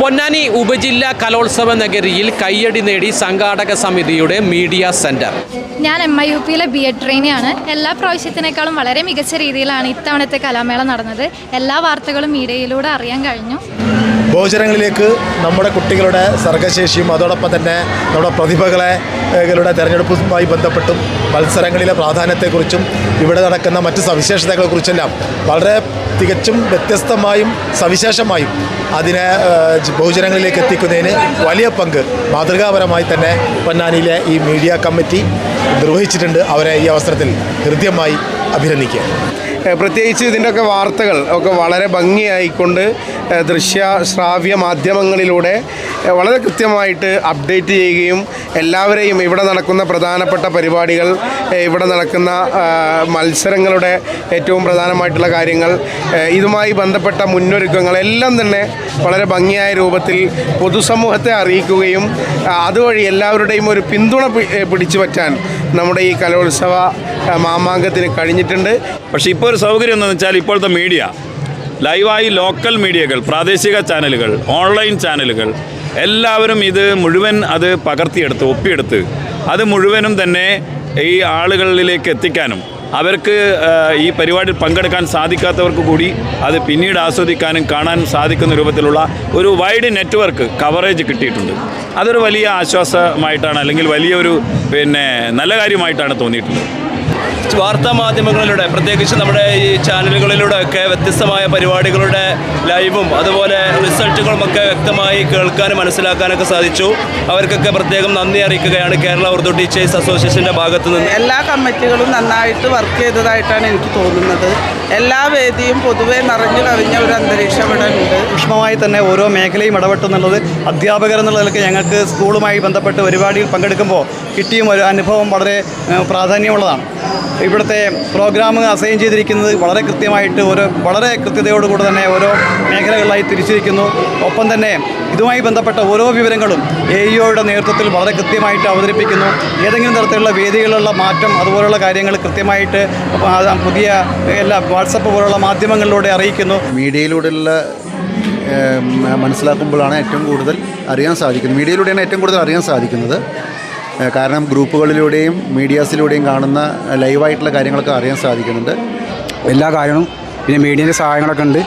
പൊന്നാനി ഉപജില്ലാ കലോത്സവ നഗരിയിൽ കയ്യടി നേടി സംഘാടക സമിതിയുടെ മീഡിയ സെന്റർ. ഞാൻ എം ഐ യു പിയിലെ ബി എഡ് ട്രെയിനിയാണ് എല്ലാ പ്രാവശ്യത്തിനേക്കാളും വളരെ മികച്ച രീതിയിലാണ് ഇത്തവണത്തെ കലാമേള നടന്നത്. എല്ലാ വാർത്തകളും മീഡിയയിലൂടെ അറിയാൻ കഴിഞ്ഞു. ഗോചരങ്ങളിലേക്ക് നമ്മുടെ കുട്ടികളുടെ സർഗശേഷിയും അതോടൊപ്പം തന്നെ നമ്മുടെ പ്രതിഭകളെ തിരഞ്ഞെടുപ്പുമായി ബന്ധപ്പെട്ടും മത്സരങ്ങളിലെ പ്രാധാന്യത്തെക്കുറിച്ചും ഇവിടെ നടക്കുന്ന മറ്റ് സവിശേഷതകളെക്കുറിച്ചെല്ലാം വളരെ തികച്ചും വ്യത്യസ്തമായും സവിശേഷമായും അതിനെ ബഹുജനങ്ങളിലേക്ക് എത്തിക്കുന്നതിന് വലിയ പങ്ക് മാതൃകാപരമായി തന്നെ പൊന്നാനിയിലെ ഈ മീഡിയ കമ്മിറ്റി നിർവഹിച്ചിട്ടുണ്ട് അവരെ ഈ അവസരത്തിൽ ഹൃദ്യമായി അഭിനന്ദിക്കുക. പ്രത്യേകിച്ച് ഇതിന്റെയൊക്കെ വാർത്തകൾ ഒക്കെ വളരെ ഭംഗിയായിക്കൊണ്ട് ദൃശ്യ ശ്രാവ്യ മാധ്യമങ്ങളിലൂടെ വളരെ കൃത്യമായിട്ട് അപ്ഡേറ്റ് ചെയ്യുകയും എല്ലാവരെയും ഇവിടെ നടക്കുന്ന പ്രധാനപ്പെട്ട പരിപാടികൾ ഇവിടെ നടക്കുന്ന മത്സരങ്ങളുടെ ഏറ്റവും പ്രധാനമായിട്ടുള്ള കാര്യങ്ങൾ ഇതുമായി ബന്ധപ്പെട്ട മുന്നൊരുക്കങ്ങൾ എല്ലാം തന്നെ വളരെ ഭംഗിയായ രൂപത്തിൽ പൊതുസമൂഹത്തെ അറിയിക്കുകയും അതുവഴി എല്ലാവരുടെയും ഒരു പിന്തുണ പിടിച്ചു പറ്റാൻ നമ്മുടെ ഈ കലോത്സവ മാമാങ്കത്തിന് കഴിഞ്ഞിട്ടുണ്ട്. പക്ഷേ ഇപ്പോൾ ഒരു സൗകര്യം എന്താണെന്ന് വെച്ചാൽ ഇപ്പോഴത്തെ മീഡിയ ലൈവായി ലോക്കൽ മീഡിയകൾ പ്രാദേശിക ചാനലുകൾ ഓൺലൈൻ ചാനലുകൾ എല്ലാവരും ഇത് മുഴുവൻ അത് പകർത്തിയെടുത്ത് ഒപ്പിയെടുത്ത് അത് മുഴുവനും തന്നെ ഈ ആളുകളിലേക്ക് എത്തിക്കാനും അവർക്ക് ഈ പരിപാടിയിൽ പങ്കെടുക്കാൻ സാധിക്കാത്തവർക്ക് കൂടി അത് പിന്നീട് ആസ്വദിക്കാനും കാണാൻ സാധിക്കുന്ന രൂപത്തിലുള്ള ഒരു വൈഡ് നെറ്റ്വർക്ക് കവറേജ് കിട്ടിയിട്ടുണ്ട്. അതൊരു വലിയ ആശ്വാസമായിട്ടാണ് അല്ലെങ്കിൽ വലിയൊരു പിന്നെ നല്ല കാര്യമായിട്ടാണ് തോന്നിയിട്ടുള്ളത്. വാർത്താ മാധ്യമങ്ങളിലൂടെ പ്രത്യേകിച്ച് നമ്മുടെ ഈ ചാനലുകളിലൂടെ ഒക്കെ വ്യത്യസ്തമായ പരിപാടികളുടെ ലൈവും അതുപോലെ റിസൾട്ടുകളും ഒക്കെ വ്യക്തമായി കേൾക്കാനും മനസ്സിലാക്കാനൊക്കെ സാധിച്ചു. അവർക്കൊക്കെ പ്രത്യേകം നന്ദി അറിയിക്കുകയാണ് കേരള ഉറുദു ടീച്ചേഴ്സ് അസോസിയേഷന്റെ ഭാഗത്തു നിന്ന്. എല്ലാ കമ്മിറ്റികളും നന്നായിട്ട് വർക്ക് ചെയ്തതായിട്ടാണ് എനിക്ക് തോന്നുന്നത്. എല്ലാ വേദിയും പൊതുവെ നിറഞ്ഞു കവിഞ്ഞ ഒരു അന്തരീക്ഷം ഇവിടെ ഉണ്ട്. സൂക്ഷ്മമായി തന്നെ ഓരോ മേഖലയും ഇടപെട്ടെന്നുള്ളത് അധ്യാപകർ എന്നുള്ള നിലയ്ക്ക് ഞങ്ങൾക്ക് സ്കൂളുമായി ബന്ധപ്പെട്ട് പരിപാടിയിൽ പങ്കെടുക്കുമ്പോൾ കിട്ടിയും ഒരു അനുഭവം വളരെ പ്രാധാന്യമുള്ളതാണ്. ഇവിടുത്തെ പ്രോഗ്രാം അസൈൻ ചെയ്തിരിക്കുന്നത് വളരെ കൃത്യമായിട്ട് ഓരോ വളരെ കൃത്യതയോടുകൂടി തന്നെ ഓരോ മേഖലകളിലായി തിരിച്ചിരിക്കുന്നു. ഒപ്പം തന്നെ ഇതുമായി ബന്ധപ്പെട്ട ഓരോ വിവരങ്ങളും എ ഇഒയുടെ നേതൃത്വത്തിൽ വളരെ കൃത്യമായിട്ട് അവതരിപ്പിക്കുന്നു. ഏതെങ്കിലും തരത്തിലുള്ള വേദികളിലുള്ള മാറ്റം അതുപോലുള്ള കാര്യങ്ങൾ കൃത്യമായിട്ട് പുതിയ എല്ലാ വാട്സപ്പ് പോലുള്ള മാധ്യമങ്ങളിലൂടെ അറിയിക്കുന്നു. മീഡിയയിലൂടെയുള്ള മനസ്സിലാക്കുമ്പോഴാണ് ഏറ്റവും കൂടുതൽ അറിയാൻ സാധിക്കുന്നത്. മീഡിയയിലൂടെയാണ് ഏറ്റവും കൂടുതൽ അറിയാൻ സാധിക്കുന്നത്. കാരണം ഗ്രൂപ്പുകളിലൂടെയും മീഡിയാസിലൂടെയും കാണുന്ന ലൈവായിട്ടുള്ള കാര്യങ്ങളൊക്കെ അറിയാൻ സാധിക്കുന്നുണ്ട്. എല്ലാ കാര്യങ്ങളും പിന്നെ മീഡിയന്റെ സഹായങ്ങളൊക്കെ ഉണ്ട്.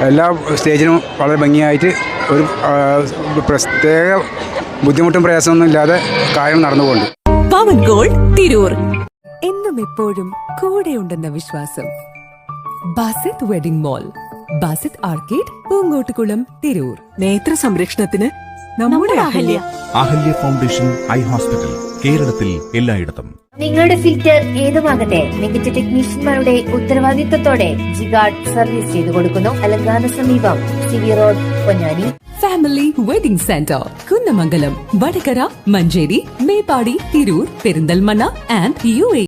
എല്ലാ സ്റ്റേജിനും വളരെ ഭംഗിയായിട്ട് ഒരു പ്രത്യേക ബുദ്ധിമുട്ടും പ്രയാസമൊന്നും ഇല്ലാതെ കാര്യങ്ങൾ നടന്നുപോകുന്നുണ്ട്. പവൻ ഗോൾഡ് തിരൂർ. എന്നും എപ്പോഴും കൂടെ ഉണ്ടെന്ന വിശ്വാസം. Basith wedding mall Basith arcade Poongottukulam Tirur. നേത്ര സംരക്ഷണത്തിന് നമ്മുടെ Ahalya. Ahalya. Foundation eye hospital കേരളത്തിൽ എല്ലായിടത്തും. നിങ്ങളുടെ ഫിൽറ്റർ ഏതുമാകട്ടെ മികച്ച ടെക്നീഷ്യന്മാരുടെ ഉത്തരവാദിത്തത്തോടെ ജിഗാർഡ് സർവീസ് ചെയ്തു കൊടുക്കുന്നു. അലങ്കാന സമീപം C V road Ponnani. Family wedding centre Kunnamangalam Vadakara Manjeri Meppadi Tirur Perinthalmanna and U A